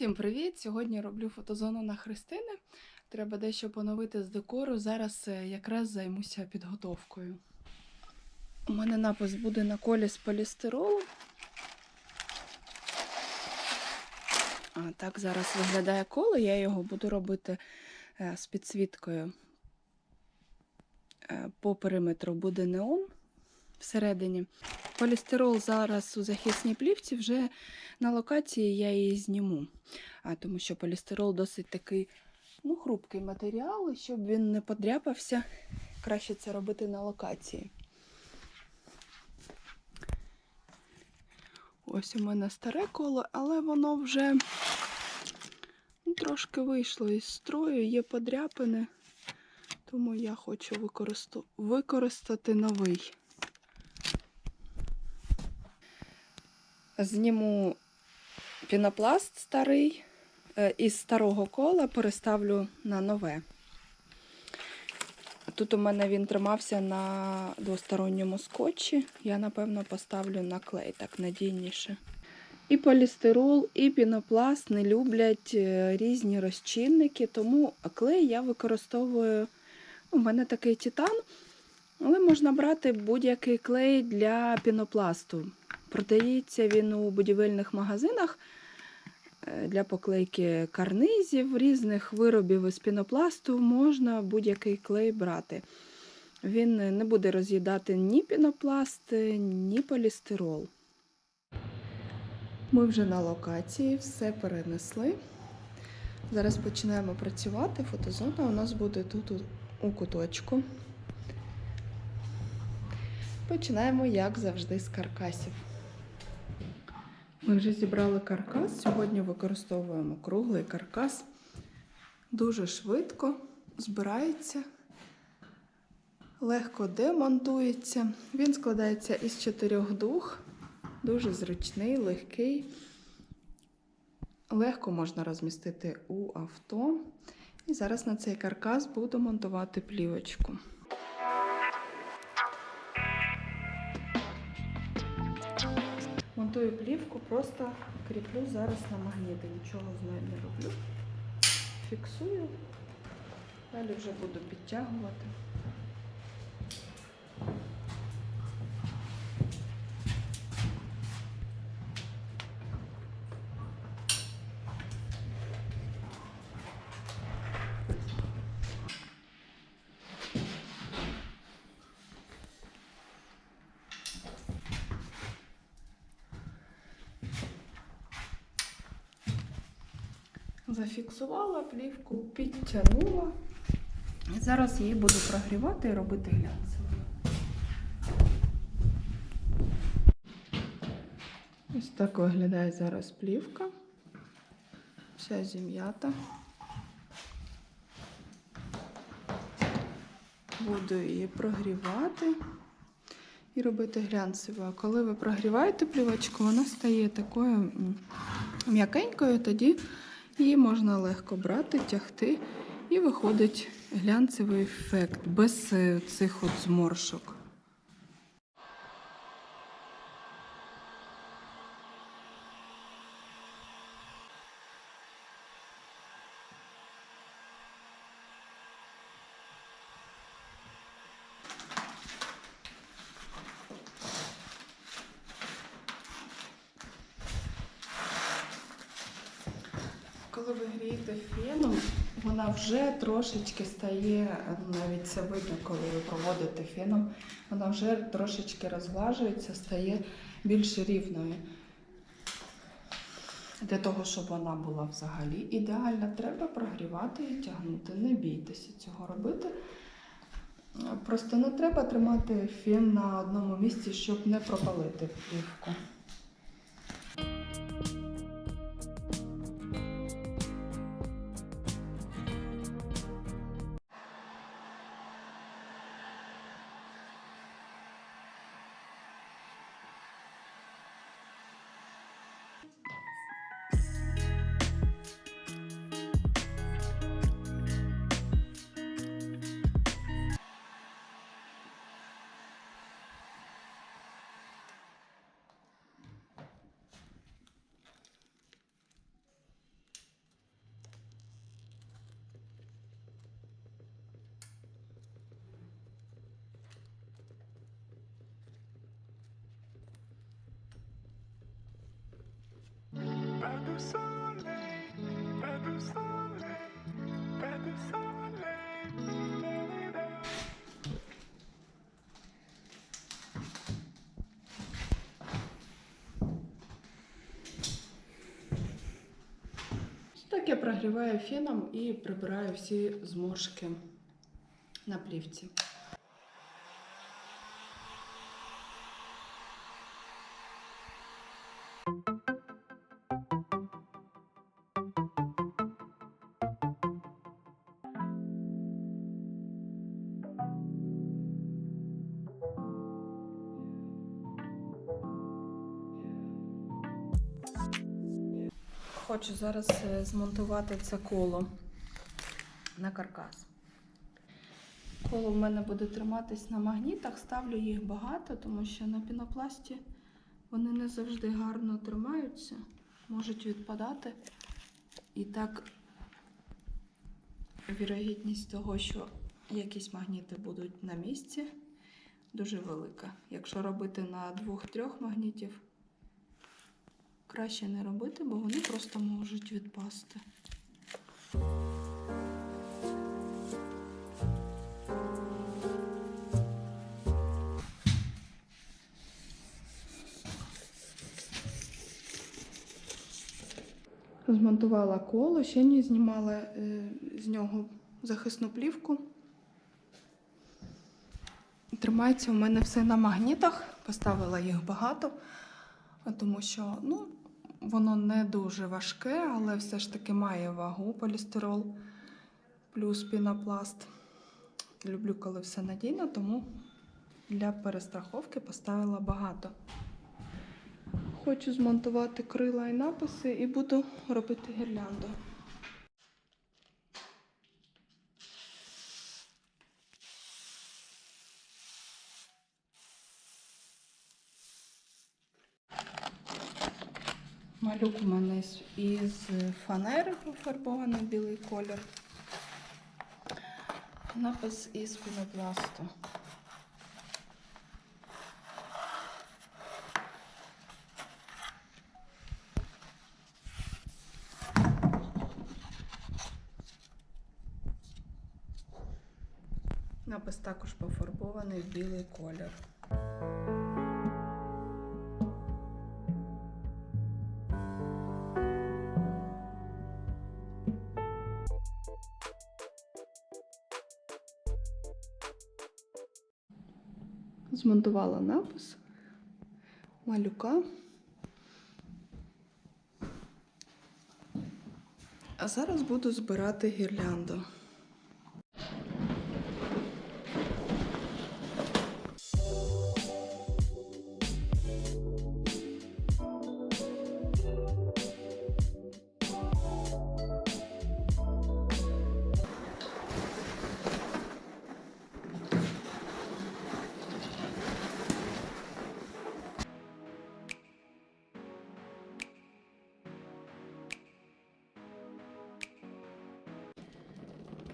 Всім привіт! Сьогодні роблю фотозону на Христини. Треба дещо поновити з декору. Зараз е, якраз займуся підготовкою. У мене напис буде на колі з полістиролу. А так зараз виглядає коло. Я його буду робити е, з підсвіткою. Е, По периметру буде неон всередині. Полістирол зараз у захисній плівці вже на локації я її зніму, а, тому що полістирол досить такий ну, хрупкий матеріал, і щоб він не подряпався, краще це робити на локації. Ось у мене старе коло, але воно вже ну, трошки вийшло із строю, є подряпини, тому я хочу використати новий. Зніму пінопласт старий е, із старого кола переставлю на нове. Тут у мене він тримався на двосторонньому скотчі. Я, напевно, поставлю на клей так надійніше. І полістирол, і пінопласт не люблять е, різні розчинники, тому клей я використовую. У мене такий титан, але можна брати будь-який клей для пінопласту. Продається він у будівельних магазинах е, для поклейки карнизів, різних виробів із пінопласту можна будь-який клей брати. Він не буде роз'їдати ні пінопласт, ні полістирол. Ми вже на локації, все перенесли. Зараз починаємо працювати. Фотозона у нас буде тут у- у куточку. Починаємо, як завжди, з каркасів. Ми вже зібрали каркас. Сьогодні використовуємо круглий каркас. Дуже швидко збирається, легко демонтується. Він складається із чотирьох дух, дуже зручний, легкий. Легко можна розмістити у авто. І зараз на цей каркас буду монтувати плівочку. Монтую плівку, просто кріплю зараз на магніти. Нічого з нею не роблю. Фіксую. Далі вже буду підтягувати. Зафіксувала плівку, підтягнула. І зараз її буду прогрівати і робити глянцевою. Ось так виглядає зараз плівка. Вся зім'ята. Буду її прогрівати і робити глянцевою. А коли ви прогріваєте плівочку, вона стає такою м'якенькою, тоді її можна легко брати, тягти, і виходить глянцевий ефект без е, цих от зморшок. Коли ви грієте феном, вона вже трошечки стає, навіть це видно, коли ви проводите феном, вона вже трошечки розглажується, стає більш рівною. Для того, щоб вона була взагалі ідеальна, треба прогрівати і тягнути. Не бійтеся цього робити. Просто не треба тримати фен на одному місці, щоб не пропалити плівку. Так я прогріваю феном і прибираю всі зморшки на плівці. Хочу зараз е, змонтувати це коло на каркас. Коло в мене буде триматись на магнітах, ставлю їх багато, тому що на пінопласті вони не завжди гарно тримаються, можуть відпадати. І так вірогідність того, що якісь магніти будуть на місці, дуже велика. Якщо робити на двох-трьох магнітів, краще не робити, бо вони просто можуть відпасти. Змонтувала коло, ще не знімала е, з нього захисну плівку. Тримається у мене все на магнітах, поставила їх багато, тому що ну, воно не дуже важке, але все ж таки має вагу полістирол плюс пінопласт. Люблю, коли все надійно, тому для перестраховки поставила багато. Хочу змонтувати крила і написи і буду робити гірлянду. Малюк у мене із- фанери пофарбований білий колір. Напис із пінопласту. Напис також пофарбований в білий колір. Змонтувала напис малюка. А зараз буду збирати гірлянду.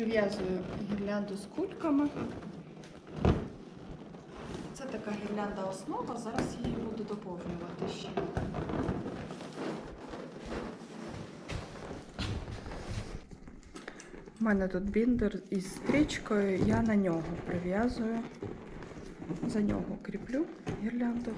Прив'язую гірлянду з кульками. Це така гірлянда основа, зараз її буду доповнювати ще. У мене тут біндер із стрічкою, я на нього прив'язую, за нього кріплю гірлянду.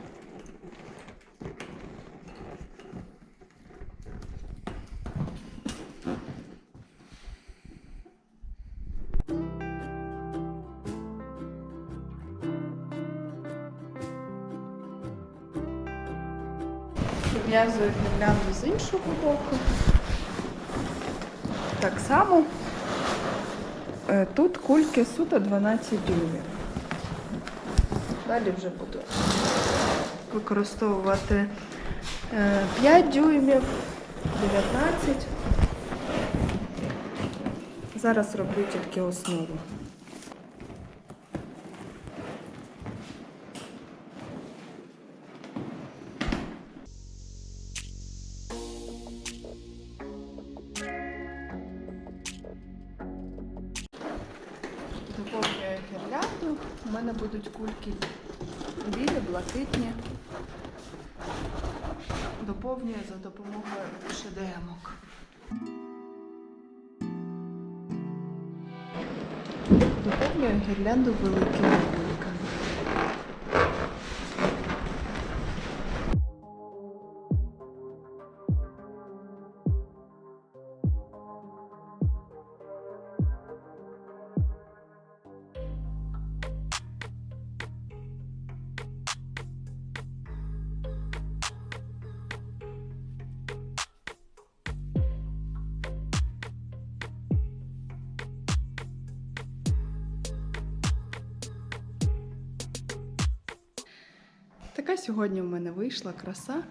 Прив'язую гірлянду з іншого боку. Так само е, тут кульки суто 12 дюймів. Далі вже буду використовувати е, 5 дюймів, 19. Зараз роблю тільки основу. Блакитні. доповнює за допомогою шедемок. Доповнює гірлянду великими Така сьогодні в мене вийшла краса.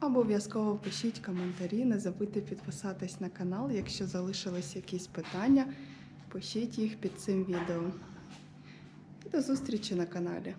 Обов'язково пишіть коментарі, не забудьте підписатись на канал. Якщо залишились якісь питання, пишіть їх під цим відео. І до зустрічі на каналі.